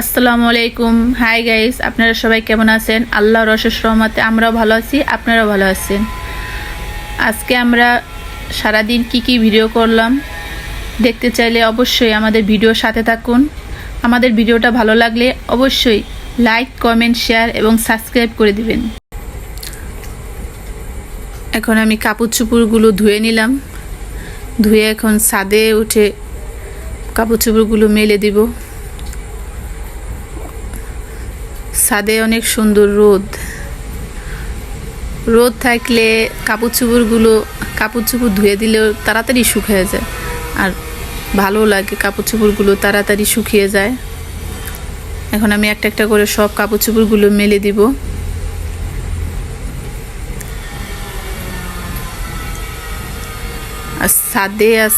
আসসালামু আলাইকুম। Hi guys আপনারা সবাই কেমন আছেন? আল্লাহ রসেস রহমতে আমরাও ভালো আছি, আপনারাও ভালো আছেন। আজকে আমরা সারাদিন কি কি ভিডিও করলাম, দেখতে চাইলে অবশ্যই আমাদের ভিডিও সাথে থাকুন। আমাদের ভিডিওটা ভালো লাগলে অবশ্যই লাইক কমেন্ট শেয়ার এবং সাবস্ক্রাইব করে দিবেন। এখন আমি কাপড় চুপড়গুলো ধুয়ে নিলাম। ধুয়ে এখন ছাদে উঠে কাপড় চোপড়গুলো মেলে দিব। ছাদে অনেক সুন্দর রোদ। রোদ থাকলে কাপড় চোপড়গুলো, কাপড় চোপড় ধুয়ে দিলেও তাড়াতাড়ি শুকিয়ে যায়। আর ভালো লাগে কাপড় চোপড়গুলো তাড়াতাড়ি শুকিয়ে যায়। এখন আমি একটা একটা করে সব কাপড় চোপড়গুলো মেলে দিব। আর ছাদে আস,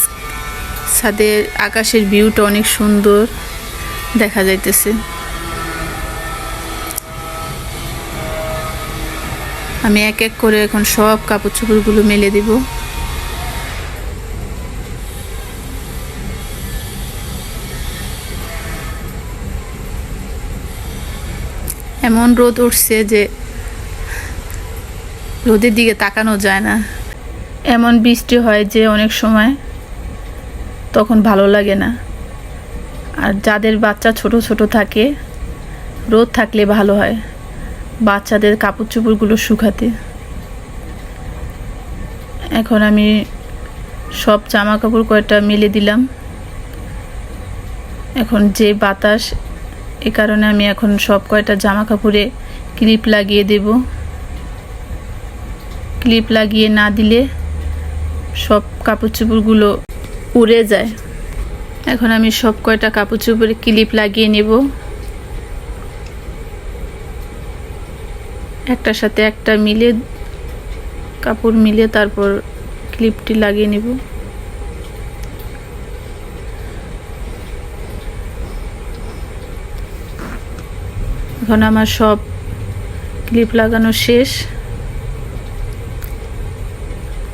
ছাদের আকাশের ভিউটা অনেক সুন্দর দেখা যাইতেছে। আমি এক এক করে এখন সব কাপড় চোপড়গুলো মেলে দিব। এমন রোদ উঠছে যে রোদের দিকে তাকানো যায় না। এমন বৃষ্টি হয় যে অনেক সময় তখন ভালো লাগে না। আর যাদের বাচ্চা ছোট ছোট থাকে, রোদ থাকলে ভালো হয়। বাচ্চাদের কাপড় চোপড়গুলো শুকাতে। এখন আমি সব জামা কাপড় কয়টা মেলে দিলাম। এখন যে বাতাস, এ কারণে আমি এখন সব কয়টা জামা কাপড়ে ক্লিপ লাগিয়ে দেব। ক্লিপ লাগিয়ে না দিলে সব কাপড় চোপড়গুলো উড়ে যায়। এখন আমি সব কয়টা কাপড় চোপড়ে ক্লিপ লাগিয়ে নেব। একটার সাথে একটা মিলে, কাপড় মিলে তারপর ক্লিপটি লাগিয়ে নেব। এখন আমার সব ক্লিপ লাগানো শেষ।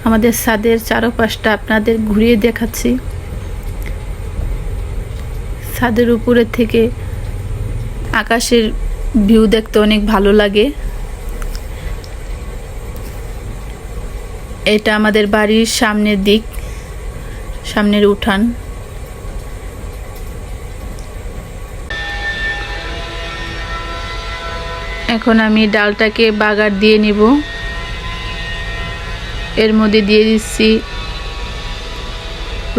আমাদের ছাদের চারপাশটা আপনাদের ঘুরিয়ে দেখাচ্ছি। ছাদের উপরে থেকে আকাশের ভিউ দেখতে অনেক ভালো লাগে। এটা আমাদের বাড়ির সামনের দিক, সামনের উঠান। এখন আমি ডালটাকে বাগার দিয়ে নিব। এর মধ্যে দিয়ে দিচ্ছি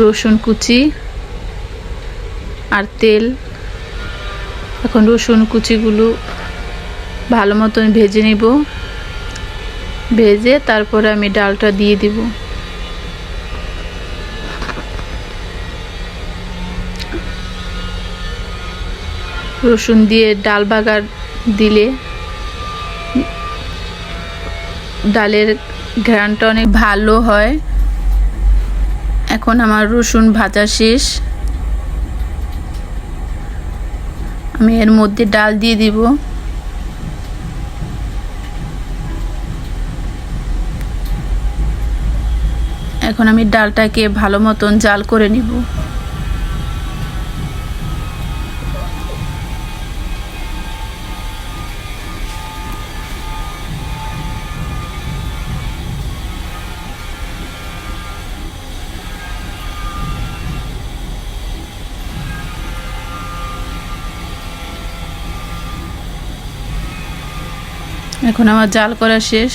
রসুন কুচি আর তেল। এখন রসুন কুচিগুলো ভালো মতন ভেজে নিব। ভেজে তারপরে আমি ডালটা দিয়ে দিব। রসুন দিয়ে ডাল বাগার দিলে ডালের ঘ্রাণটা অনেক ভালো হয়। এখন আমার রসুন ভাজা শেষ। আমি এর মধ্যে ডাল দিয়ে দিব। এখন আমি ডালটাকে ভালো মতন জাল করে নিব। এখন আমার জাল করা শেষ।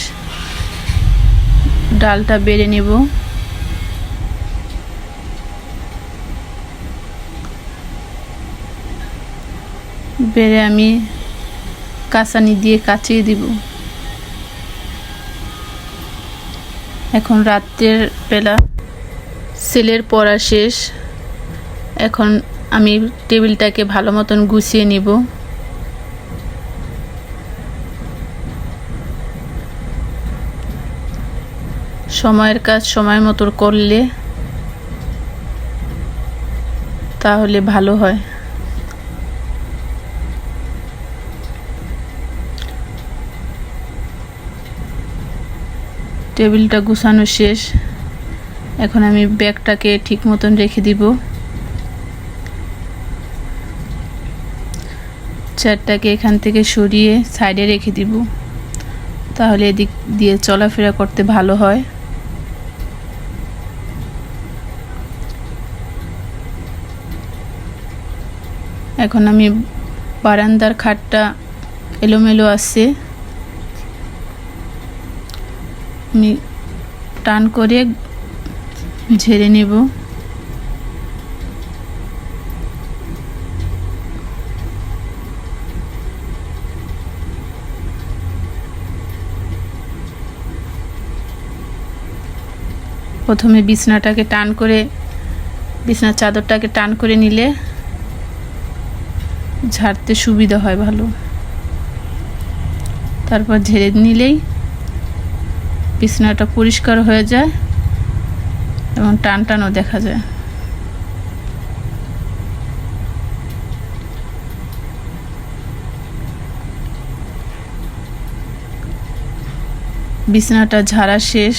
ডালটা বেড়ে নেব। বেড়ে আমি কাঁচানি দিয়ে কাচিয়ে দিব। এখন রাত্রের বেলা, সেলের পড়া শেষ। এখন আমি টেবিলটাকে ভালো মতন গুছিয়ে নিব। সময়ের কাজ সময় মতো করলে তাহলে ভালো হয়। টেবিলটা গুছানো শেষ। এখন আমি ব্যাগটাকে ঠিক মতন রেখে দিব। চেয়ারটাকে এখান থেকে সরিয়ে সাইডে রেখে দিব। তাহলে এদিক দিয়ে চলাফেরা করতে ভালো হয়। এখন আমি বারান্দার খাটটা এলোমেলো আছে আমি টান করে ঝেড়ে নেব। প্রথমে বিছনাটাকে টান করে, বিছনার চাদরটাকে টান করে নিলে ঝাড়তে সুবিধা হয় ভালো। তারপর ঝেড়ে নিলেই বিছনাটা পরিষ্কার হয়ে যায় এবং টান টানও দেখা যায়। বিছানাটা ঝাড়া শেষ।